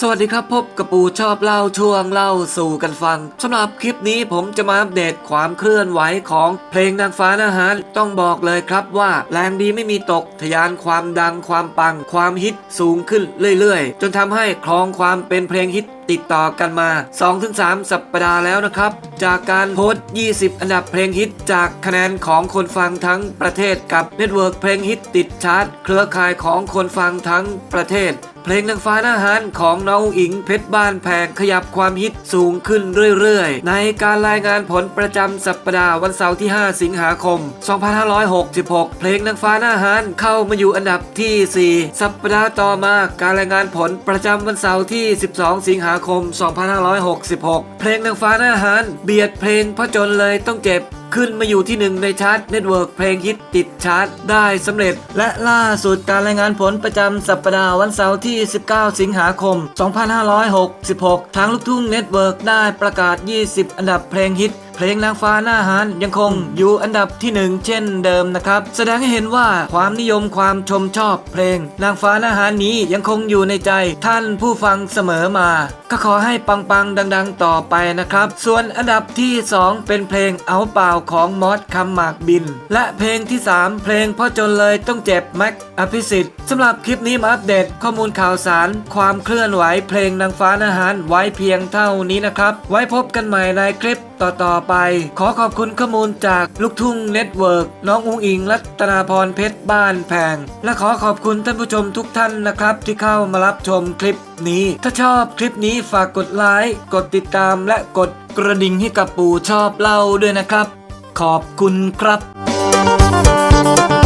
สวัสดีครับพบกับปูชอบเล่าช่วงเล่าสู่กันฟังสำหรับคลิปนี้ผมจะมาอัปเดตความเคลื่อนไหวของเพลงนางฟ้านะฮะต้องบอกเลยครับว่าแรงดีไม่มีตกทะยานความดังความปัง ความฮิตสูงขึ้นเรื่อยๆ จนทำให้ครองความเป็นเพลงฮิต ติดต่อกันมา 2-3 สัปดาห์แล้วนะครับ จากการโพสต์ 20 อันดับเพลงฮิตจากคะแนนของคนฟังทั้งประเทศกับเน็ตเวิร์กเพลงฮิตติดชาร์ตเครือข่ายของคนฟังทั้งประเทศเพลงนางฟ้าหน้าฮานของน้องอิงเพชรบ้านแพงขยับความฮิตสูงขึ้นเรื่อยๆ ในการรายงานผลประจำสัปดาห์วันเสาร์ที่ 5 สิงหาคม 2566 เพลงนางฟ้าหน้าฮานเข้ามาอยู่อันดับที่ 4 สัปดาห์ต่อมาการรายงานผลประจำวันเสาร์ที่ 12 สิงหาคม 2566 เพลงนางฟ้าหน้าฮานเบียดเพลงพระจนเลยต้องเจ็บขึ้นมาอยู่ที่หนึ่งในชาร์ตเน็ตเวิร์กเพลงฮิตติดชาร์ตได้สำเร็จ และล่าสุดการรายงานผลประจำสัปดาห์วันเสาร์ที่ 19 สิงหาคม 2566 ทางลูกทุ่งเน็ตเวิร์กได้ประกาศ 20 อันดับเพลงฮิต เพลงนางฟ้าหน้าฮานยังคงอยู่อันดับที่หนึ่งเช่นเดิมนะครับ แสดงให้เห็นว่าความนิยมความชมชอบเพลง นางฟ้าหน้าฮานนี้ยังคงอยู่ในใจท่านผู้ฟังเสมอมา ก็ขอให้ปังๆ ดัง ๆ ต่อไปนะครับ ส่วนอันดับที่ 2 เป็นเพลงเอาเปล่าของมอสคำหมากบิน และเพลงที่ 3 เพลงพ่อจนเลยต้องเจ็บแม็กอภิสิทธิ์สำหรับคลิปนี้มาอัปเดตข้อมูลข่าวสาร ความเคลื่อนไหวเพลงนางฟ้าหน้าฮานไว้เพียงเท่านี้นะครับ ไว้พบกันใหม่ในคลิปต่อๆไป ขอขอบคุณข้อมูลจากลูกทุ่งเน็ตเวิร์กน้องอุ้งอิงรัตนาพรเพชรบ้านแพง และขอขอบคุณท่านผู้ชมทุกท่านนะครับ ที่เข้ามารับชมคลิปนี้ ถ้าชอบคลิปนี้ฝากกดไลค์กดติดตามและกดกระดิ่งให้กับปู่ชอบเล่าด้วยนะครับ ขอบคุณครับ